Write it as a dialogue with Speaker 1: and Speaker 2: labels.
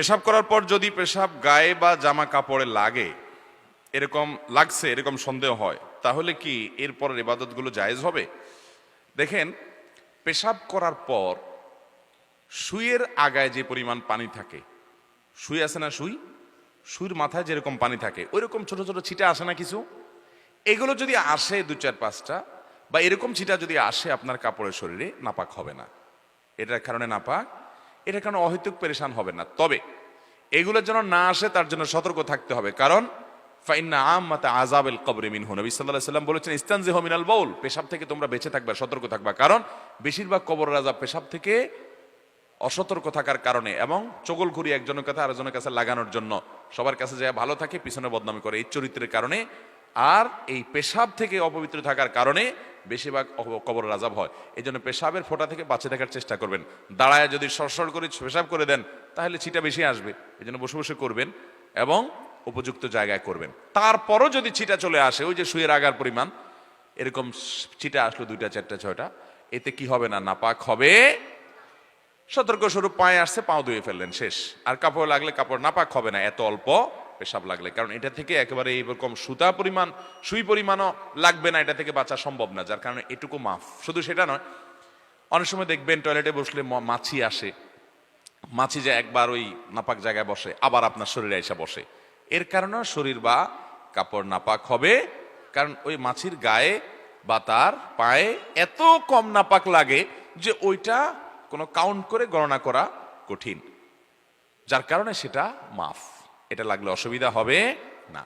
Speaker 1: পেশাব করার পর যদি পেশাব গায়ে বা জামা কাপড়ে লাগে, এরকম লাগছে, এরকম সন্দেহ হয়, তাহলে কি এরপরের ইবাদতগুলো জায়েজ হবে? দেখেন, পেশাব করার পর সুইয়ের আগায় যে পরিমাণ পানি থাকে সুই আছে না সুই সুইর মাথায় যেরকম পানি থাকে ওই রকম ছোট ছোট ছিটা আসে না কিছু? এগুলো যদি আসে দু চার পাঁচটা, বা এরকম ছিটা যদি আসে, আপনার কাপড়ের শরীরে, নাপাক হবে না। এটার কারণে নাপাক এটার কারণে অহেতুক পেরেশান হবে না। তবে এগুলোর যেন না আসে, তার জন্য সতর্ক থাকতে হবে। কারণ, ফাইন্না আম্মাতে আজাবেল কবরে মিনহু। নবী আলাইহি সাল্লাম বলেছেন, ইস্তানজিহ মিনাল বাউল, পেশাব থেকে তোমরা বেঁচে থাকবা, সতর্ক থাকবা। কারণ, বেশিরভাগ কবর রাজা পেশাব থেকে অসতর্ক থাকার কারণে এবং চগলখুরি একজনের কাছে আরেকজনের কাছে লাগানোর জন্য সবার কাছে যায়, ভালো থাকে, পিছনে বদনামি করে। এই চরিত্রের কারণে আর এই পেশাব থেকে অপবিত্র থাকার কারণে বেশিরভাগ কবর রাজাব হয়। এই জন্য পেশাবের ফোঁটা থেকে বাঁচে থাকার চেষ্টা করবেন। দাঁড়ায় যদি সরসর করে পেশাব করে দেন, তাহলে ছিটা বেশি আসবে। এই জন্য বসে বসে করবেন এবং উপযুক্ত জায়গায় করবেন। তারপরও যদি ছিটা চলে আসে, ওই যে শুয়ের আগার পরিমাণ, এরকম ছিটা আসলো দুইটা, চারটা, ছয়টা, এতে কি হবে না? নাপাক হবে। সতর্ক স্বরূপ পায়ে আসছে, পাও ধুয়ে ফেললেন, শেষ। আর কাপড় লাগলে কাপড় নাপাক হবে না, এত অল্প। পেশাব লাগলে। কারণ এটা থেকে একেবারে এইরকম সুতা পরিমাণ, সুই পরিমাণও লাগবে না, এটা থেকে বাঁচা সম্ভব না, যার কারণে এটুকু মাফ। শুধু সেটা নয়, অনেক সময় দেখবেন টয়লেটে বসলে মাছি আসে। মাছি যে একবার ওই নাপাক জায়গায় বসে, আবার আপনার শরীরে এসে বসে। এর কারণে শরীর বা কাপড় নাপাক হবে। কারণ ওই মাছির গায়ে বা তার পায়ে এত কম নাপাক লাগে যে ওইটা কোনো কাউন্ট করে গণনা করা কঠিন। যার কারণে সেটা মাফ। এটা লাগলে অসুবিধা হবে না।